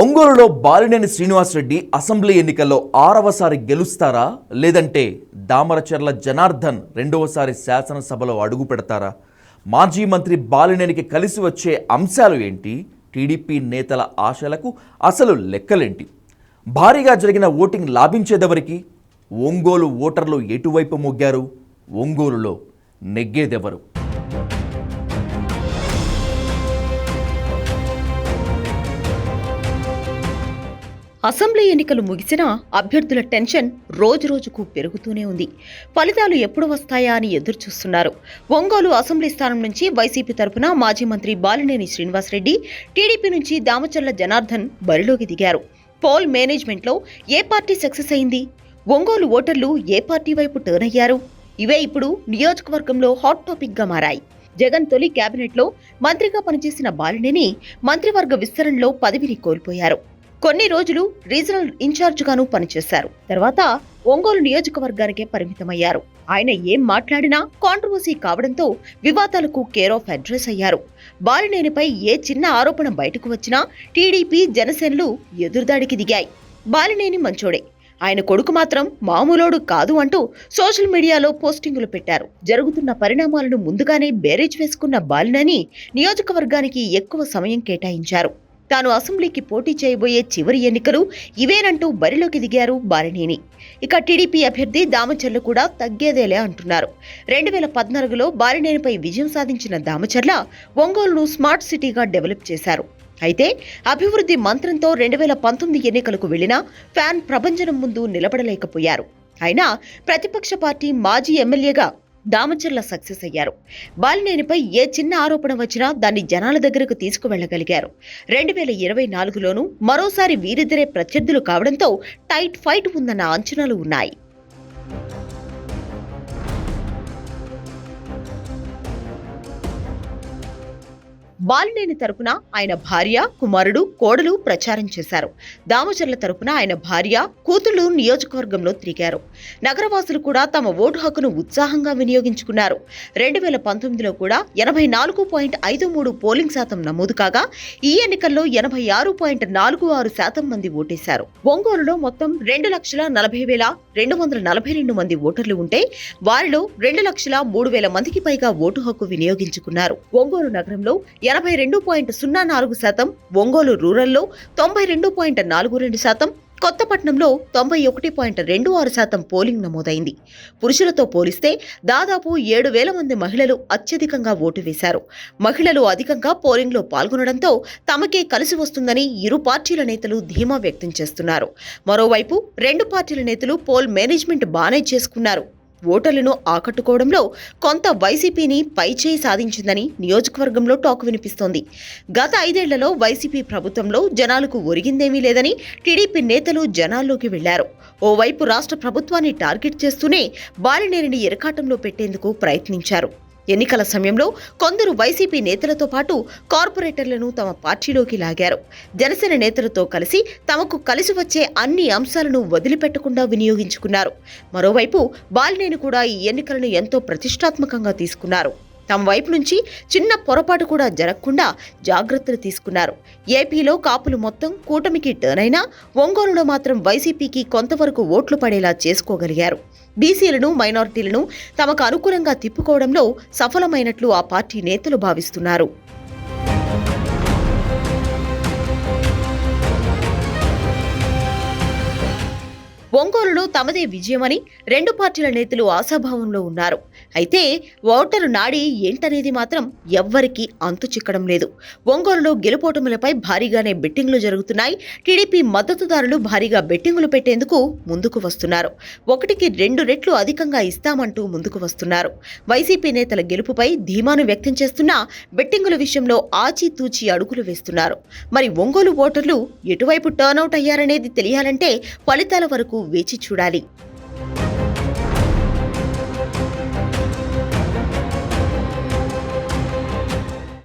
ఒంగోలులో బాలినేని శ్రీనివాసరెడ్డి అసెంబ్లీ ఎన్నికల్లో ఆరవసారి గెలుస్తారా? లేదంటే దామరచర్ల జనార్దన్ రెండవసారి శాసనసభలో అడుగు పెడతారా? మాజీ మంత్రి బాలినేనికి కలిసి వచ్చే అంశాలు ఏంటి? టీడీపీ నేతల ఆశలకు అసలు లెక్కలేంటి? భారీగా జరిగిన ఓటింగ్ లాభించేదెవరికి? ఒంగోలు ఓటర్లు ఎటువైపు మొగ్గారు? ఒంగోలులో నెగ్గేదెవరు? అసెంబ్లీ ఎన్నికలు ముగిసినా అభ్యర్థుల టెన్షన్ రోజురోజుకు పెరుగుతూనే ఉంది. ఫలితాలు ఎప్పుడు వస్తాయా అని ఎదురుచూస్తున్నారు. ఒంగోలు అసెంబ్లీ స్థానం నుంచి వైసీపీ తరపున మాజీ మంత్రి బాలినేని శ్రీనివాసరెడ్డి టీడీపీ నుంచి దామచర్ల జనార్దన్ బరిలోకి దిగారు. పోల్ మేనేజ్మెంట్లో ఏ పార్టీ సక్సెస్ అయింది? ఒంగోలు ఓటర్లు ఏ పార్టీ వైపు టర్న్ అయ్యారు? ఇవే ఇప్పుడు నియోజకవర్గంలో హాట్ టాపిక్గా మారాయి. జగన్ తొలి కేబినెట్లో మంత్రిగా పనిచేసిన బాలినేని మంత్రివర్గ విస్తరణలో పదవిని కోల్పోయారు. కొన్ని రోజులు రీజనల్ ఇన్ఛార్జ్గాను పనిచేశారు. తర్వాత ఒంగోలు నియోజకవర్గానికే పరిమితమయ్యారు. ఆయన ఏం మాట్లాడినా కాంట్రవర్సీ కావడంతో వివాదాలకు కేర్ ఆఫ్ అడ్రస్ అయ్యారు. బాలినేనిపై ఏ చిన్న ఆరోపణ బయటకు వచ్చినా టీడీపీ జనసేనలు ఎదురుదాడికి దిగాయి. బాలినేని మంచోడే. ఆయన కొడుకు మాత్రం మామూలోడు కాదు అంటూ సోషల్ మీడియాలో పోస్టింగులు పెట్టారు. జరుగుతున్న పరిణామాలను ముందుగానే బేరేజ్ వేసుకున్న బాలినేని నియోజకవర్గానికి ఎక్కువ సమయం కేటాయించారు. తాను అసెంబ్లీకి పోటీ చేయబోయే చివరి ఎన్నికలు ఇవేనంటూ బరిలోకి దిగారు బాలినేని. ఇక టీడీపీ అభ్యర్థి దామచర్ల కూడా తగ్గేదేలే అంటున్నారు. రెండు వేల పద్నాలుగులో బాలినేనిపై విజయం సాధించిన దామచర్ల ఒంగోలును స్మార్ట్ సిటీగా డెవలప్ చేశారు. అయితే అభివృద్ధి మంత్రంతో రెండు వేల పంతొమ్మిది ఎన్నికలకు వెళ్ళినా ఫ్యాన్ ప్రభంజనం ముందు నిలబడలేకపోయారు. అయినా ప్రతిపక్ష పార్టీ మాజీ ఎమ్మెల్యేగా దామచర్ల సక్సెస్ అయ్యారు. బాలినేనిపై ఏ చిన్న ఆరోపణ వచ్చినా దాన్ని జనాల దగ్గరకు తీసుకువెళ్ళగలిగారు రెండు వేల ఇరవై నాలుగులోనూ మరోసారి వీరిద్దరే ప్రత్యర్థులు కావడంతో టైట్ ఫైట్ ఉందన్న అంచనాలు ఉన్నాయి. బాలినేని తరపున ఆయన భార్య కుమారుడు కోడలు ప్రచారం చేశారు. దామచర్ల తరపున ఆయన భార్య కూతుళ్ళు నియోజకవర్గంలో తిరిగారు. నగరవాసులు కూడా తమ ఓటు హక్కును ఉత్సాహంగా వినియోగించుకున్నారు. రెండు వేల పంతొమ్మిదిలో కూడా ఎనభై నాలుగు పాయింట్ ఐదు మూడు పోలింగ్ శాతం నమోదు కాగా ఈ ఎన్నికల్లో ఎనభై ఆరు పాయింట్ నాలుగు ఆరు శాతం మంది ఓటేశారు. ఒంగోలులో మొత్తం రెండు లక్షల నలభై వేల రెండు వందల నలభై రెండు మంది ఓటర్లు ఉంటే వారిలో రెండు లక్షల మూడు వేల మందికి పైగా ఓటు హక్కు వినియోగించుకున్నారు. ఒంగోలు నగరంలో ఎనభై రెండు పాయింట్ సున్నా నాలుగు శాతం ఒంగోలు రూరల్లో తొంభై రెండు పాయింట్ నాలుగు రెండు శాతం కొత్తపట్నంలో తొంభై ఒకటి పాయింట్ రెండు ఆరు శాతం పోలింగ్ నమోదైంది. పురుషులతో పోలిస్తే దాదాపు ఏడు వేల మంది మహిళలు అత్యధికంగా ఓటు వేశారు. మహిళలు అధికంగా పోలింగ్లో పాల్గొనడంతో తమకే కలిసి వస్తుందని ఇరు పార్టీల నేతలు ధీమా వ్యక్తం చేస్తున్నారు. మరోవైపు రెండు పార్టీల నేతలు పోల్ మేనేజ్మెంట్ బానే చేసుకున్నారు. ఓటర్లను ఆకట్టుకోవడంలో కొంత వైసీపీని పైచేయి సాధించిందని నియోజకవర్గంలో టాక్ వినిపిస్తోంది. గత ఐదేళ్ళలో వైసీపీ ప్రభుత్వంలో జనాలకు ఒరిగిందేమీ లేదని టీడీపీ నేతలు జనాల్లోకి వెళ్ళారు. ఓవైపు రాష్ట్ర ప్రభుత్వాన్ని టార్గెట్ చేస్తూనే బాలినేరిని ఎరకాటంలో పెట్టేందుకు ప్రయత్నించారు. ఎన్నికల సమయంలో కొందరు వైసీపీ నేతలతో పాటు కార్పొరేటర్లను తమ పార్టీలోకి లాగారు. జనసేన నేతలతో కలిసి తమకు కలిసి వచ్చే అన్ని అంశాలను వదిలిపెట్టకుండా వినియోగించుకున్నారు. మరోవైపు బాలినేని కూడా ఈ ఎన్నికలను ఎంతో ప్రతిష్టాత్మకంగా తీసుకున్నారు. తమ వైపు నుంచి చిన్న పొరపాటు కూడా జరగకుండా జాగ్రత్తలు తీసుకున్నారు. ఏపీలో కాపులు మొత్తం కూటమికి టర్న్ అయినా ఒంగోలులో మాత్రం వైసీపీకి కొంతవరకు ఓట్లు పడేలా చేసుకోగలిగారు. బీసీలను మైనారిటీలను తమకు అనుకూలంగా తిప్పుకోవడంలో సఫలమైనట్లు ఆ పార్టీ నేతలు భావిస్తున్నారు. ఒంగోలులో తమదే విజయమని రెండు పార్టీల నేతలు ఆశాభావంలో ఉన్నారు. అయితే ఓటరు నాడి ఏంటనేది మాత్రం ఎవ్వరికీ అంతు చిక్కడం లేదు. ఒంగోలులో గెలుపోటములపై భారీగానే బెట్టింగ్లు జరుగుతున్నాయి. టీడీపీ మద్దతుదారులు భారీగా బెట్టింగులు పెట్టేందుకు ముందుకు వస్తున్నారు. ఒకటికి రెండు రెట్లు అధికంగా ఇస్తామంటూ ముందుకు వస్తున్నారు. వైసీపీ నేతల గెలుపుపై ధీమాను వ్యక్తం చేస్తున్నా బెట్టింగుల విషయంలో ఆచితూచి అడుగులు వేస్తున్నారు. మరి ఒంగోలు ఓటర్లు ఎటువైపు టర్నౌట్ అయ్యారనేది తెలియాలంటే ఫలితాల వరకు వేచి చూడాలి.